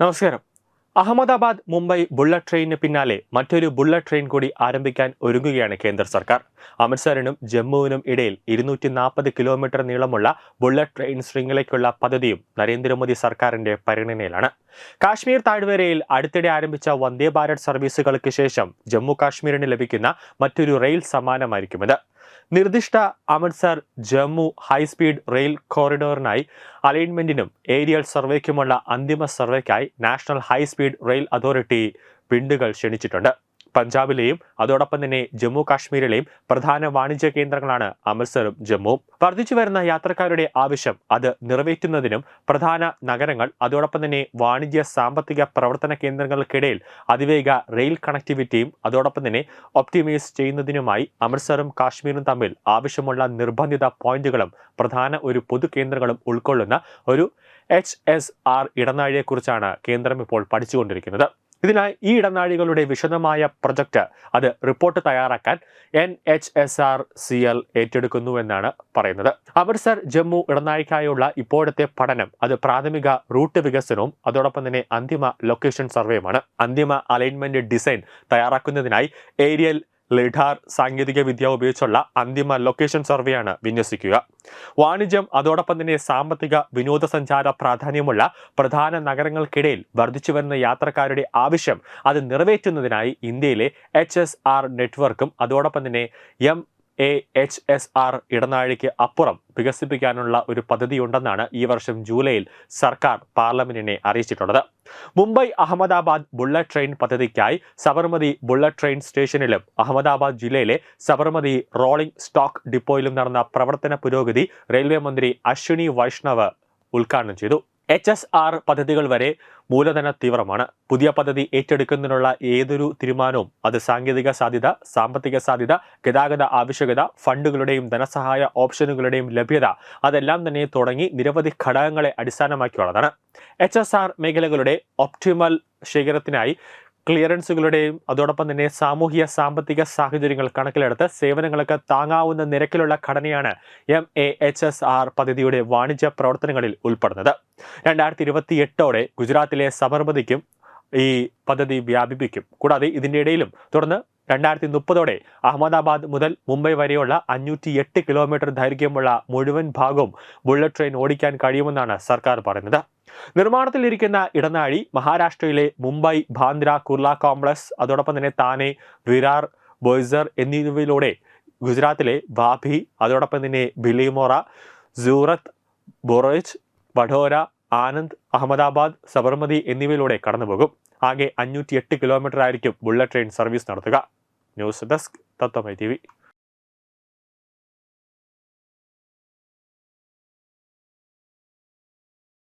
നമസ്കാരം. അഹമ്മദാബാദ് മുംബൈ ബുള്ളറ്റ് ട്രെയിനിന് പിന്നാലെ മറ്റൊരു ബുള്ളറ്റ് ട്രെയിൻ കൂടി ആരംഭിക്കാൻ ഒരുങ്ങുകയാണ് കേന്ദ്ര സർക്കാർ. അമൃത്സറിനും ജമ്മുവിനും ഇടയിൽ ഇരുന്നൂറ്റി നാൽപ്പത് കിലോമീറ്റർ നീളമുള്ള ബുള്ളറ്റ് ട്രെയിൻ ശൃംഖലയ്ക്കുള്ള പദ്ധതിയും നരേന്ദ്രമോദി സർക്കാരിന്റെ പരിഗണനയിലാണ്. കാശ്മീർ താഴ്വരയിൽ അടുത്തിടെ ആരംഭിച്ച വന്ദേ ഭാരത് സർവീസുകൾക്ക് ശേഷം ജമ്മു കാശ്മീരിന് ലഭിക്കുന്ന മറ്റൊരു റെയിൽ സമ്മാനമായിരിക്കും ഇത്. നിർദ്ദിഷ്ട Amritsar Jammu high speed rail കോറിഡോറിനായി അലൈൻമെന്റിനും ഏരിയൽ സർവേക്കുമുള്ള അന്തിമ സർവേക്കായി national high speed rail authority പിണ്ടുകൾ ക്ഷണിച്ചിട്ടുണ്ട്. പഞ്ചാബിലെയും അതോടൊപ്പം തന്നെ ജമ്മു കാശ്മീരിലെയും പ്രധാന വാണിജ്യ കേന്ദ്രങ്ങളാണ് അമൃത്സറും ജമ്മുവും വർദ്ധിച്ചു വരുന്ന യാത്രക്കാരുടെ ആവശ്യം അത് നിറവേറ്റുന്നതിനും പ്രധാന നഗരങ്ങൾ അതോടൊപ്പം തന്നെ വാണിജ്യ സാമ്പത്തിക പ്രവർത്തന കേന്ദ്രങ്ങൾക്കിടയിൽ അതിവേഗ റെയിൽ കണക്ടിവിറ്റിയും അതോടൊപ്പം തന്നെ ഒപ്റ്റിമൈസ് ചെയ്യുന്നതിനുമായി അമൃത്സറും കാശ്മീരും തമ്മിൽ ആവശ്യമുള്ള നിർബന്ധിത പോയിന്റുകളും പ്രധാന ഒരു പൊതു കേന്ദ്രങ്ങളും ഉൾക്കൊള്ളുന്ന ഒരു എച്ച് എസ് ആർ ഇടനാഴിയെക്കുറിച്ചാണ് കേന്ദ്രം ഇപ്പോൾ പഠിച്ചുകൊണ്ടിരിക്കുന്നത്. ഇതിനായി ഈ ഇടനാഴികളുടെ വിശദമായ പ്രൊജക്റ്റ് അത് റിപ്പോർട്ട് തയ്യാറാക്കാൻ N H S R C L ഏറ്റെടുക്കുന്നുവെന്നാണ് പറയുന്നത്. അമൃത്സർ ജമ്മു ഇടനാഴിക്കായുള്ള ഇപ്പോഴത്തെ പഠനം അത് പ്രാഥമിക റൂട്ട് വികസനവും അതോടൊപ്പം തന്നെ അന്തിമ ലൊക്കേഷൻ സർവേയുമാണ് അന്തിമ അലൈൻമെന്റ് ഡിസൈൻ തയ്യാറാക്കുന്നതിനായി ഏരിയൽ ലിഡാർ സാങ്കേതിക വിദ്യ ഉപയോഗിച്ചുള്ള അന്തിമ ലൊക്കേഷൻ സർവേയാണ് വിന്യസിക്കുക. വാണിജ്യം അതോടൊപ്പം തന്നെ സാമ്പത്തിക വിനോദസഞ്ചാര പ്രാധാന്യമുള്ള പ്രധാന നഗരങ്ങൾക്കിടയിൽ വർദ്ധിച്ചു വരുന്ന യാത്രക്കാരുടെ ആവശ്യം അത് നിറവേറ്റുന്നതിനായി ഇന്ത്യയിലെ എച്ച് നെറ്റ്വർക്കും അതോടൊപ്പം തന്നെ M A H S R ഇടനാഴിക്ക് അപ്പുറം വികസിപ്പിക്കാനുള്ള ഒരു പദ്ധതിയുണ്ടെന്നാണ് ഈ വർഷം ജൂലൈയിൽ സർക്കാർ പാർലമെന്റിനെ അറിയിച്ചിട്ടുള്ളത്. മുംബൈ അഹമ്മദാബാദ് ബുള്ളറ്റ് ട്രെയിൻ പദ്ധതിക്കായി സബർമതി ബുള്ളറ്റ് ട്രെയിൻ സ്റ്റേഷനിലും അഹമ്മദാബാദ് ജില്ലയിലെ സബർമതി റോളിംഗ് സ്റ്റോക്ക് ഡിപ്പോയിലും നടന്ന പ്രവർത്തന പുരോഗതി റെയിൽവേ മന്ത്രി അശ്വിനി വൈഷ്ണവ് ഉദ്ഘാടനം ചെയ്തു. എച്ച് എസ് ആർ പദ്ധതികൾ വരെ മൂലധന തീവ്രമാണ്. പുതിയ പദ്ധതി ഏറ്റെടുക്കുന്നതിനുള്ള ഏതൊരു തീരുമാനവും അത് സാങ്കേതിക സാധ്യത സാമ്പത്തിക സാധ്യത ഗതാഗത ആവശ്യകത ഫണ്ടുകളുടെയും ധനസഹായ ഓപ്ഷനുകളുടെയും ലഭ്യത അതെല്ലാം തന്നെ തുടങ്ങി നിരവധി ഘടകങ്ങളെ അടിസ്ഥാനമാക്കിയുള്ളതാണ്. എച്ച് മേഖലകളുടെ ഒപ്റ്റിമൽ ശേഖരത്തിനായി ക്ലിയറൻസുകളുടെയും അതോടൊപ്പം തന്നെ സാമൂഹിക സാമ്പത്തിക സാഹചര്യങ്ങൾ കണക്കിലെടുത്ത് സേവനങ്ങൾക്ക് താങ്ങാവുന്ന നിരക്കിലുള്ള ഘടനയാണ് M A H S R പദ്ധതിയുടെ വാണിജ്യ പ്രവർത്തനങ്ങളിൽ ഉൾപ്പെടുന്നത്. രണ്ടായിരത്തി ഇരുപത്തി എട്ടോടെ ഗുജറാത്തിലെ സബർമതിക്കും ഈ പദ്ധതി വ്യാപിപ്പിക്കും. കൂടാതെ ഇതിന്റെ ഇടയിലും തുടർന്ന് രണ്ടായിരത്തി മുപ്പതോടെ അഹമ്മദാബാദ് മുതൽ മുംബൈ വരെയുള്ള അഞ്ഞൂറ്റി എട്ട് കിലോമീറ്റർ ദൈർഘ്യമുള്ള മുഴുവൻ ഭാഗവും ബുള്ളറ്റ് ട്രെയിൻ ഓടിക്കാൻ കഴിയുമെന്നാണ് സർക്കാർ പറയുന്നത്. നിർമ്മാണത്തിലിരിക്കുന്ന ഇടനാഴി മഹാരാഷ്ട്രയിലെ മുംബൈ ബാന്ദ്ര കുർല കോംപ്ലക്സ് അതോടൊപ്പം തന്നെ താനെ വിരാർ ബോയ്സർ എന്നിവയിലൂടെ ഗുജറാത്തിലെ വാഭി അതോടൊപ്പം തന്നെ ബിലിമോറ സൂറത്ത് ബൊറോച്ച് വഡോര ആനന്ദ് അഹമ്മദാബാദ് സബർമതി എന്നിവയിലൂടെ കടന്നുപോകും. ആകെ അഞ്ഞൂറ്റി എട്ട് കിലോമീറ്റർ ആയിരിക്കും ബുള്ളറ്റ് ട്രെയിൻ സർവീസ് നടത്തുക. News desk Tatwamayi TV